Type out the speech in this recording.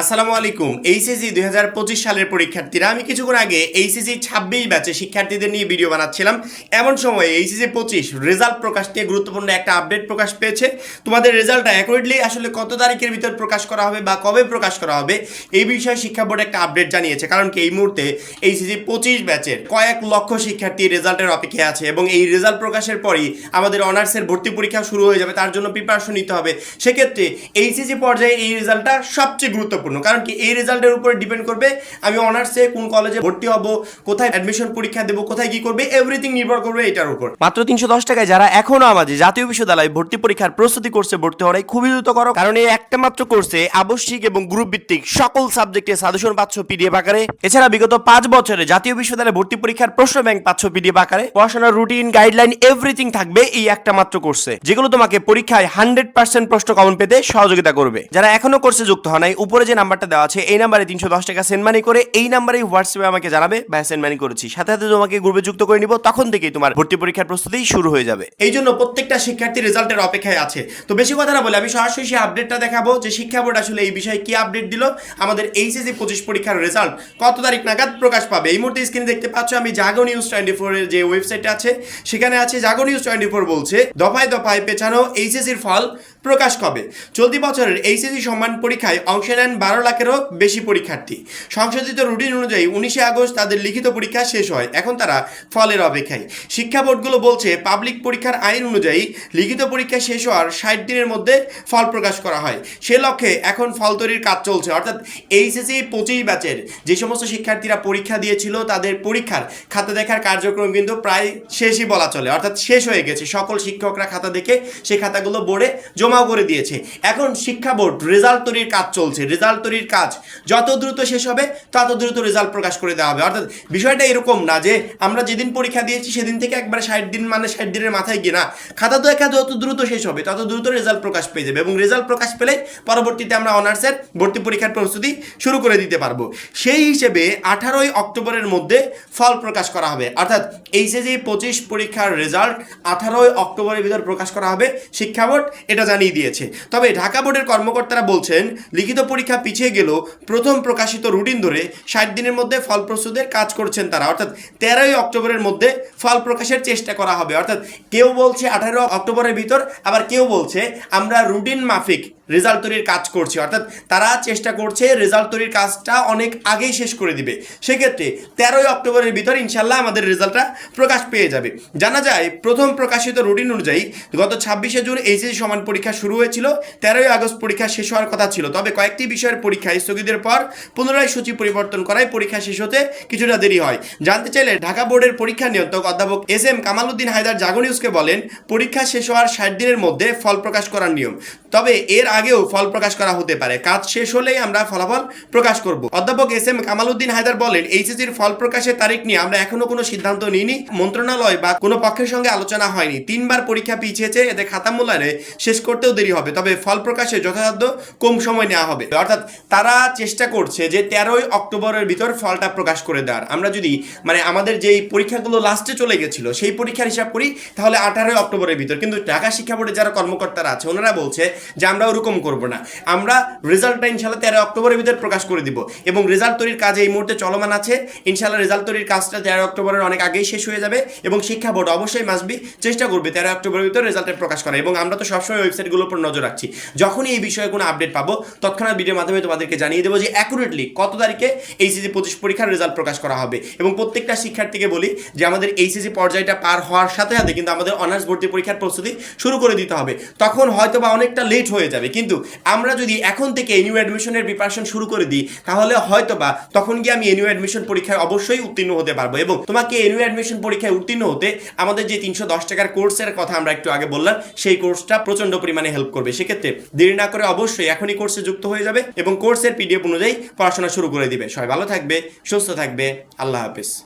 আসসালামু আলাইকুম। এইচএসি দুই হাজার পঁচিশ সালের পরীক্ষার্থীরা, আমি কিছুক্ষণ আগে এইচএসি ছাব্বিশ ব্যাচে শিক্ষার্থীদের নিয়ে ভিডিও বানাচ্ছিলাম। এমন সময় এইচএসি পঁচিশ রেজাল্ট প্রকাশ নিয়ে গুরুত্বপূর্ণ একটা আপডেট প্রকাশ পেয়েছে। তোমাদের রেজাল্টটা অ্যাকুরেটলি আসলে কত তারিখের ভিতর প্রকাশ করা হবে বা কবে প্রকাশ করা হবে, এই বিষয়ে শিক্ষা বোর্ড একটা আপডেট জানিয়েছে। কারণ কি, এই মুহূর্তে এইচএসি পঁচিশ ব্যাচের কয়েক লক্ষ শিক্ষার্থী রেজাল্টের অপেক্ষায় আছে এবং এই রেজাল্ট প্রকাশের পরই আমাদের অনার্সের ভর্তি পরীক্ষা শুরু হয়ে যাবে, তার জন্য প্রিপারেশন নিতে হবে। সেক্ষেত্রে এইচএসি পর্যায়ে এই রেজাল্টটা সবচেয়ে গুরুত্বপূর্ণ। কারণ কি, এই রেজাল্টের উপরে ডিপেন্ড করবে আমি অনার্সে কোন কলেজে ভর্তি হব, কোথায় অ্যাডমিশন পরীক্ষা দেবো, কোথায় কি করবে এভরিথিং নির্ভর করবে এটার উপর। মাত্র তিনশো দশ টাকায় যারা এখনও আমাদের জাতীয় বিশ্ববিদ্যালয় ভর্তি পরীক্ষার প্রস্তুতি কোর্সে ভর্তি হওয়াই খুবই দ্রুত করো। কারণ এই একটা মাত্র কোর্সে আবশ্যিক এবং গ্রুপ ভিত্তিক সকল সাবজেক্টে সাজেশন পাচ্ছ পিডিএফ আকারে। এছাড়া বিগত পাঁচ বছরে জাতীয় বিশ্ববিদ্যালয়ে ভর্তি পরীক্ষার প্রশ্ন ব্যাংক পাচ্ছ পিডিএফ আকারে। পড়াশোনার রুটিন গাইডলাইন এভরিথিং থাকবে এই একটা মাত্র কোর্সে যেগুলো তোমাকে পরীক্ষায় হান্ড্রেড পার্সেন্ট প্রশ্ন কমন পেতে সহযোগিতা করবে। যারা এখনও কোর্সে যুক্ত হয় নাই, উপরে যে নাম্বারটা দেওয়া আছে। এই নাম্বারে তিনশো দশ টাকা সেন্ড মানি করে এই নাম্বারে হোয়াটসঅ্যাপে আমাকে জানাবে বা সেন্ড মানি করেছি। সাথে সাথে তোমাকে গ্রুপে যুক্ত করে নিব, তখন থেকেই তোমার ভর্তি পরীক্ষার প্রস্তুতি শুরু হয়ে যাবে। এই জন্য প্রত্যেকটা শিক্ষার্থী রেজাল্টের অপেক্ষায় আছে। তো বেশি কথা না বলে আমি সরাসরি সেই আপডেটটা দেখাবো যে শিক্ষা বোর্ড আসলে এই বিষয়ে কি আপডেট দিল, আমাদের এইচএসসি পঁচিশ পরীক্ষার রেজাল্ট কত তারিখ নাগাদ প্রকাশ পাবে। এই মুহূর্তে স্ক্রিনে দেখতে পাচ্ছ আমি জাগো নিউজ টোয়েন্টি ফোরের যে ওয়েবসাইটটা আছে, সেখানে আছে জাগো নিউজ টোয়েন্টি ফোর বলছে, দফায় দফায় পেছানো এইচএসসির ফল প্রকাশ কবে? চলতি বছরের এইচএসসি সম্মান পরীক্ষায় অংশ নেন বারো লাখেরও বেশি পরীক্ষার্থী। সংশোধিত রুটিন অনুযায়ী উনিশে আগস্ট তাদের লিখিত পরীক্ষা শেষ হয়। এখন তারা ফলের অপেক্ষায়। শিক্ষা বোর্ডগুলো বলছে, পাবলিক পরীক্ষার আইন অনুযায়ী লিখিত পরীক্ষা শেষ হওয়ার ষাট দিনের মধ্যে ফল প্রকাশ করা হয়। সে লক্ষ্যে এখন ফল তৈরির কাজ চলছে। অর্থাৎ এইচএসসি পঁচিশ ব্যাচের যে সমস্ত শিক্ষার্থীরা পরীক্ষা দিয়েছিল, তাদের পরীক্ষার খাতা দেখার কার্যক্রম কিন্তু প্রায় শেষই বলা চলে। অর্থাৎ শেষ হয়ে গেছে। সকল শিক্ষকরা খাতা দেখে সেই খাতাগুলো বোর্ডে জমাও করে দিয়েছে। এখন শিক্ষা বোর্ড রেজাল্ট তৈরির কাজ চলছে। রেজাল্ট তৈরির কাজ যত দ্রুত শেষ হবে, তত দ্রুত রেজাল্ট প্রকাশ করে দেওয়া হবে। অর্থাৎ বিষয়টা এরকম না যে আমরা যেদিন পরীক্ষা দিয়েছি, সেদিন থেকে একবার ষাট দিন মানে ষাট দিনের মাথায় গিয়ে না, খাতা তো একা যত দ্রুত শেষ হবে, তত দ্রুত রেজাল্ট প্রকাশ পেয়ে যাবে এবং রেজাল্ট প্রকাশ পেলে পরবর্তীতে আমরা অনার্সের ভর্তি পরীক্ষার প্রস্তুতি শুরু করে দিতে পারব। সেই হিসেবে আঠারোই অক্টোবরের মধ্যে ফল প্রকাশ করা হবে। অর্থাৎ এইচএসি পঁচিশ পরীক্ষার রেজাল্ট আঠারোই অক্টোবরের ভিতর প্রকাশ করা হবে শিক্ষা বোর্ড। এটা জানিয়ে দিয়েছে। তবে ঢাকা বোর্ডের কর্মকর্তারা বলছেন, লিখিত পরীক্ষা পিছিয়ে গেলেও প্রথম প্রকাশিত রুটিন ধরে ষাট দিনের মধ্যে ফল প্রস্তুতের কাজ করছেন তারা। অর্থাৎ তেরোই অক্টোবরের মধ্যে ফল প্রকাশের চেষ্টা করা হবে। অর্থাৎ কেউ বলছে আঠারো অক্টোবরের ভিতর, আবার কেউ বলছে আমরা রুটিন মাফিক রেজাল্ট তৈরির কাজ করছে। অর্থাৎ তারা চেষ্টা করছে রেজাল্ট তৈরির কাজটা অনেক আগেই শেষ করে দিবে। সেক্ষেত্রে তেরোই অক্টোবরের ভিতর ইনশাল্লাহ আমাদের রেজাল্টটা প্রকাশ পেয়ে যাবে। জানা যায়, প্রথম প্রকাশিত রুটিন অনুযায়ী গত ছাব্বিশে জুন এইচএসি সমান পরীক্ষা শুরু হয়েছিল, তেরোই আগস্ট পরীক্ষা শেষ হওয়ার কথা ছিল। তবে কয়েকটি বিষয়ের পরীক্ষা স্থগিতের পর পুনরায় সূচি পরিবর্তন করায় পরীক্ষা শেষ হতে কিছুটা দেরি হয়। জানতে চাইলে ঢাকা বোর্ডের পরীক্ষা নিয়ন্ত্রক অধ্যাপক এস এম কামালউদ্দিন হায়দার জাগো নিউজকে বলেন, পরীক্ষা শেষ হওয়ার ষাট দিনের মধ্যে ফল প্রকাশ করার নিয়ম। তবে এর আগেও ফল প্রকাশ করা হতে পারে। কাজ শেষ হলেই আমরা ফলাফল প্রকাশ করব। অধ্যাপক এস এম কামালউদ্দিন হায়দার বলেন, এইচএসির ফল প্রকাশের তারিখ নিয়ে আমরা এখনও কোনো সিদ্ধান্ত নিইনি। মন্ত্রণালয় বা কোনো পক্ষের সঙ্গে আলোচনা হয়নি। তিনবার পরীক্ষা পিছিয়েছে এতে খাতা মূল্যায়নে। শেষ করতেও দেরি হবে, তবে ফল প্রকাশে যথাসাধ্য কম সময় নেওয়া হবে। অর্থাৎ তারা চেষ্টা করছে যে তেরোই অক্টোবরের ভিতর ফলটা প্রকাশ করে দেওয়ার। আমরা যদি মানে আমাদের যেই পরীক্ষাগুলো লাস্টে চলে গেছিল, সেই পরীক্ষার হিসাব করি, তাহলে আঠারোই অক্টোবরের ভিতর। কিন্তু ঢাকা শিক্ষা বোর্ডের যারা কর্মকর্তারা আছে, ওনারা বলছে যে আমরা ওরকম করব না। আমরা রেজাল্টটা ইনশাল্লাহ তেরো অক্টোবরের ভিতর প্রকাশ করে দিব। এবং রেজাল্ট তৈরির কাজ এই মুহূর্তে চলমান আছে। ইনশাল্লাহ রেজাল্ট তৈরির কাজটা তেরো অক্টোবরের অনেক আগেই শেষ হয়ে যাবে এবং শিক্ষা বোর্ড অবশ্যই মাসবি চেষ্টা করবে তেরো অক্টোবরের ভিতর রেজাল্টের প্রকাশ করা এবং আমরা তো সবসময় ওয়েবসাইটগুলোর উপর নজর রাখছি। যখনই এই বিষয়ে কোনো আপডেট পাবো, তৎক্ষণাৎ ভিডিওর মাধ্যমে তোমাদেরকে জানিয়ে দেবো যে অ্যাকুরেটলি কত তারিখে এইচএসি পঁচিশ পরীক্ষার রেজাল্ট প্রকাশ করা হবে। এবং প্রত্যেকটা শিক্ষার্থীকে বলি যে আমাদের এইচএসি পর্যায়টা পার হওয়ার সাথে সাথে কিন্তু আমাদের অনার্স ভর্তি পরীক্ষার প্রস্তুতি শুরু করে দিতে হবে। তখন হয়তো বা অনেকটা লেট হয়ে যাবে। কিন্তু আমরা যদি এখন থেকে এনিউ অ্যাডমিশনের প্রিপারেশন শুরু করে দিই, তাহলে হয়তো বা তখন গিয়ে আমি এনিউ অ্যাডমিশন পরীক্ষায় অবশ্যই উত্তীর্ণ হতে পারব। এবং তোমাকে এনিউ অ্যাডমিশন পরীক্ষায় উত্তীর্ণ হতে আমাদের যে তিনশো দশ টাকার কোর্সের কথা আমরা একটু আগে বললাম, সেই কোর্সটা প্রচণ্ড পরিমাণে হেল্প করবে। সেক্ষেত্রে দেরি না করে অবশ্যই এখনই কোর্সে যুক্ত হয়ে যাবে এবং কোর্সের পিডিএফ অনুযায়ী পড়াশোনা শুরু করে দিবে। সবাই ভালো থাকবে, সুস্থ থাকবে। আল্লাহ হাফিজ।